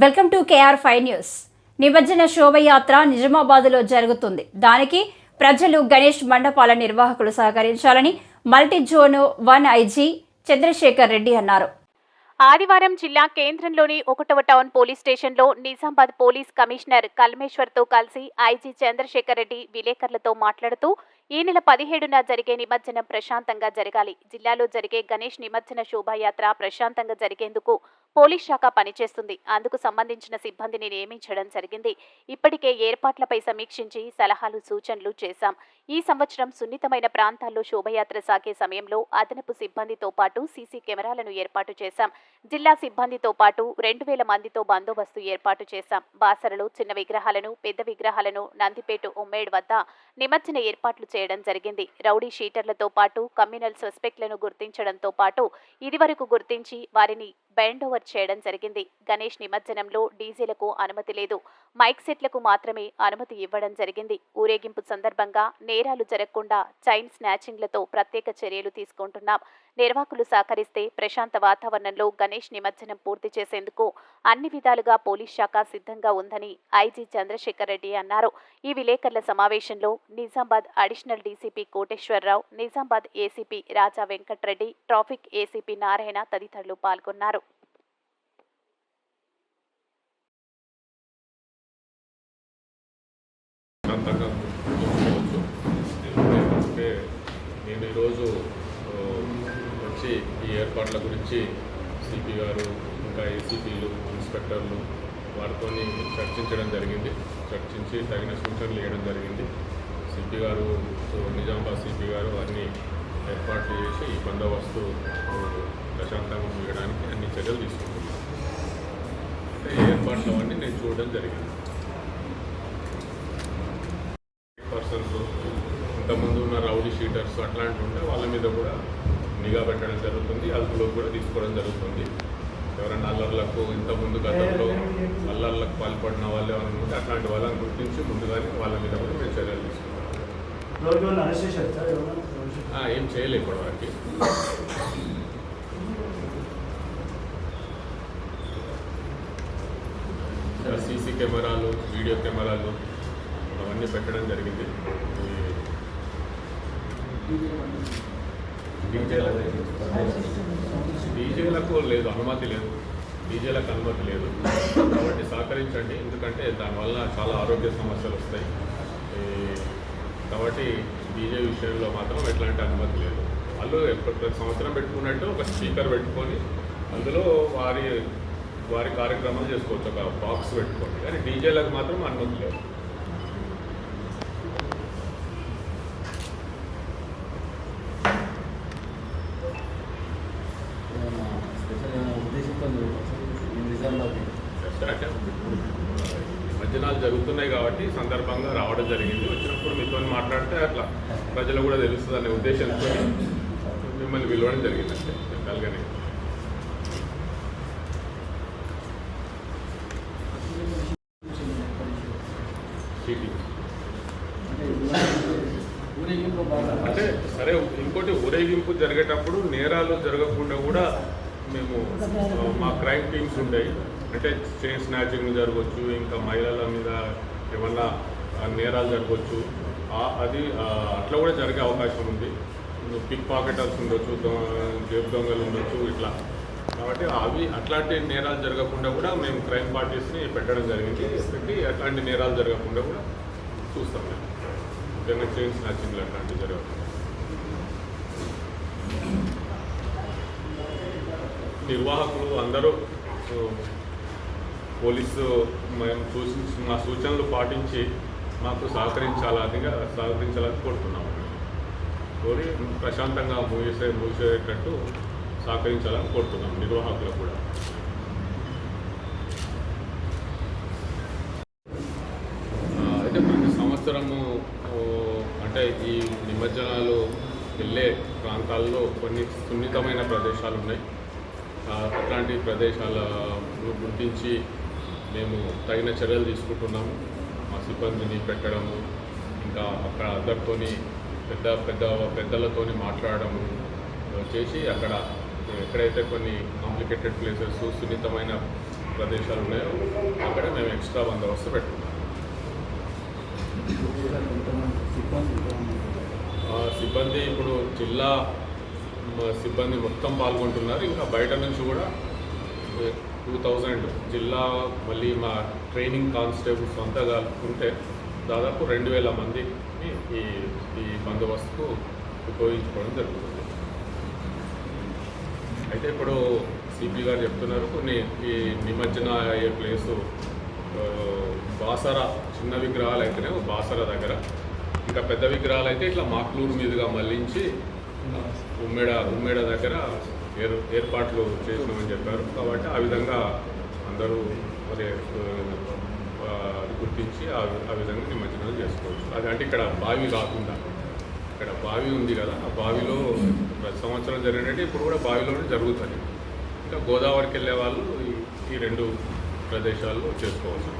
Welcome to KR five news. నిమజ్జన శోభయాత్ర నిజామాబాద్లో జరుగుతుంది. దానికి ప్రజలు గణేష్ మండపాల నిర్వాహకులు సహకరించాలని multi zone one IG Chandrashekar Reddy అన్నారు. ఆదివారం జిల్లా కేంద్రంలోని ఒకటవ టౌన్ పోలీస్ స్టేషన్లో నిజామాబాద్ పోలీస్ కమిషనర్ కల్మేశ్వర్తో కలిసి ఐజీ చంద్రశేఖర్ రెడ్డి విలేకరులతో మాట్లాడుతూ ఈ నెల పదిహేడున జరిగే నిమజ్జనం ప్రశాంతంగా జరగాలి. జిల్లాలో జరిగే గణేష్ నిమజ్జన శోభాయాత్ర ప్రశాంతంగా జరిగేందుకు పోలీస్ శాఖ పనిచేస్తుంది. అందుకు సంబంధించిన సిబ్బందిని నియమించడం జరిగింది. ఇప్పటికే ఏర్పాట్లపై సమీక్షించి సలహాలు సూచనలు చేశాం. ఈ సంవత్సరం సున్నితమైన ప్రాంతాల్లో శోభయాత్ర సాగే సమయంలో అదనపు సిబ్బందితో పాటు సీసీ కెమెరాలను ఏర్పాటు చేశాం. జిల్లా సిబ్బందితో పాటు రెండు వేల మందితో బందోబస్తు ఏర్పాటు చేశాం. బాసరలో చిన్న విగ్రహాలను పెద్ద విగ్రహాలను నందిపేట ఉమ్మేడ్ వద్ద నిమజ్జన ఏర్పాట్లు చేయడం జరిగింది. రౌడీ షీటర్లతో పాటు కమ్యూనల్ సస్పెక్ట్లను గుర్తించడంతో పాటు ఇదివరకు గుర్తించి వారిని బెండోవర్ ఓవర్ చేయడం జరిగింది. గణేష్ నిమజ్జనంలో డీజేలకు అనుమతి లేదు. మైక్ సెట్లకు మాత్రమే అనుమతి ఇవ్వడం జరిగింది. ఊరేగింపు సందర్భంగా నేరాలు జరగకుండా చైన్ స్నాచింగ్లతో ప్రత్యేక చర్యలు తీసుకుంటున్నాం. నిర్వాహకులు సహకరిస్తే ప్రశాంత వాతావరణంలో గణేష్ నిమజ్జనం పూర్తి చేసేందుకు అన్ని విధాలుగా పోలీస్ శాఖ సిద్ధంగా ఉందని ఐజీ చంద్రశేఖర్ రెడ్డి అన్నారు. ఈ విలేకరుల సమావేశంలో Nizamabad additional DCP Koteswararao Nizamabad ACP Raja Venkatreddy traffic ACP Narayana తదితరులు పాల్గొన్నారు. ప్రాంతంగా గుర్తుంచుకోవచ్చు ఎందుకంటే నేను ఈరోజు ఆ, వచ్చి ఈ ఏర్పాట్ల గురించి సిపి గారు ఇంకా ఏసీపీలు ఇన్స్పెక్టర్లు వారితో చర్చించడం జరిగింది. చర్చించి తగిన సూచనలు ఇవ్వడం జరిగింది. సిపి గారు సో నిజామాబాద్ సిపి గారు అన్ని ఏర్పాట్లు చేసి ఈ బందోబస్తు ఆ, ప్రశాంతంగా ముగియడానికి అన్ని చర్యలు తీసుకుంటున్నాను ఈ ఏర్పాట్లు అవన్నీ నేను చూడడం జరిగింది. ఇంతకుముందు ఉన్న రౌడీ షీటర్స్ అట్లాంటివి ఉంటే వాళ్ళ మీద కూడా నిఘా పెట్టడం జరుగుతుంది అదుపులో కూడా తీసుకోవడం జరుగుతుంది. ఎవరైనా అల్లర్లకు ఇంతకుముందు గతంలో అల్లర్లకు పాల్పడిన వాళ్ళు ఎవరైనా ఉంటే అట్లాంటి వాళ్ళని గుర్తించి ముందుగానే వాళ్ళ మీద కూడా మేము చర్యలు తీసుకుంటాం. ఏం చేయలేదు ఇప్పటివరకు సీసీ కెమెరాలు వీడియో కెమెరాలు అవన్నీ పెట్టడం జరిగింది. డీజేలకు లేదు అనుమతి లేదు. డీజేలకు అనుమతి లేదు. కాబట్టి సహకరించండి. ఎందుకంటే దానివల్ల చాలా ఆరోగ్య సమస్యలు వస్తాయి. కాబట్టి డీజే విషయంలో మాత్రం ఎట్లాంటి అనుమతి లేదు. వాళ్ళు ప్రతి సంవత్సరం పెట్టుకున్నట్టు ఒక స్పీకర్ పెట్టుకొని అందులో వారి వారి కార్యక్రమాలు చేసుకోవచ్చు. ఒక బాక్స్ పెట్టుకోండి. కానీ డీజేలకు మాత్రం అనుమతి లేదు. నిజామాబాద్ జరుగుతున్నాయి కాబట్టి సందర్భంగా రావడం జరిగింది. వచ్చినప్పుడు మీతో మాట్లాడితే అట్లా ప్రజలు కూడా తెలుస్తుంది అనే ఉద్దేశంతో మిమ్మల్ని పిలవడం జరిగింది అంతే సింపుల్గానే అంటే సరే ఇంకోటి ఊరేగింపు జరిగేటప్పుడు నేరాలు జరగకుండా కూడా మేము మా క్రైమ్ టీమ్స్ ఉండేవి అంటే చైన్ స్నాచింగ్ జరగవచ్చు ఇంకా మహిళల మీద ఏమన్నా నేరాలు జరగవచ్చు అది అట్లా కూడా జరిగే అవకాశం ఉంది. పిక్ పాకెటర్స్ ఉండొచ్చు జేబు దొంగలు ఉండొచ్చు ఇట్లా. కాబట్టి అవి అట్లాంటి నేరాలు జరగకుండా కూడా మేము క్రైమ్ పార్టీస్ని పెట్టడం జరిగింది. పెట్టి అట్లాంటి నేరాలు జరగకుండా కూడా చూస్తాం మేము. ముఖ్యంగా చైన్ స్నాచింగ్లు అట్లాంటివి జరగకుండా. నిర్వాహకులు అందరూ పోలీసు మేము సూచి మా సూచనలు పాటించి మాకు సహకరించాలనిగా సహకరించాలని కోరుతున్నాము కోరి ప్రశాంతంగా ముగిసే మూసేటట్టు సహకరించాలని కోరుతున్నాం నిర్వాహకులు కూడా. అయితే ప్రతి సంవత్సరము అంటే ఈ నిమజ్జనాలు వెళ్ళే ప్రాంతాల్లో కొన్ని సున్నితమైన ప్రదేశాలు ఉన్నాయి అట్లాంటి ప్రదేశాలను గుర్తించి మేము తగిన చర్యలు తీసుకుంటున్నాము. మా సిబ్బందిని పెట్టడము ఇంకా అక్కడ అందరితోని పెద్ద పెద్ద పెద్దలతోని మాట్లాడడము చేసి అక్కడ ఎక్కడైతే కొన్ని కాంప్లికేటెడ్ ప్లేసెస్ సున్నితమైన ప్రదేశాలు ఉన్నాయో అక్కడ మేము ఎక్స్ట్రా బందోబస్తు పెట్టుకున్నాం సిబ్బంది ఇప్పుడు జిల్లా సిబ్బంది మొత్తం పాల్గొంటున్నారు. ఇంకా బయట నుంచి కూడా టూ థౌజండ్ జిల్లా మళ్ళీ మా ట్రైనింగ్ కానిస్టేబుల్స్ అంతా కలుపుకుంటే దాదాపు రెండు వేల మందిని ఈ ఈ బందోబస్తుకు ఉపయోగించుకోవడం జరుగుతుంది. అయితే ఇప్పుడు సిపి గారు చెప్తున్నారు కొన్ని ఈ నిమజ్జన అయ్యే ప్లేసు బాసర చిన్న విగ్రహాలు అయితేనే బాసర దగ్గర. ఇంకా పెద్ద విగ్రహాలు అయితే ఇట్లా మాక్లూరు మీదుగా మళ్ళించి ఉమ్మేడ ఉమ్మేడ దగ్గర ఏర్ ఏర్పాట్లు చేసినామని చెప్పారు. కాబట్టి ఆ విధంగా అందరూ మరి గుర్తించి ఆ ఆ విధంగా నిమజ్జనం చేసుకోవచ్చు. అది అంటే ఇక్కడ బావి కాకుండా ఇక్కడ బావి ఉంది కదా ఆ బావిలో ప్రతి సంవత్సరం జరిగినట్టు ఇప్పుడు కూడా బావిలోనే జరుగుతుంది ఇంకా గోదావరికి వెళ్ళే వాళ్ళు ఈ- రెండు ప్రదేశాల్లో చేసుకోవచ్చు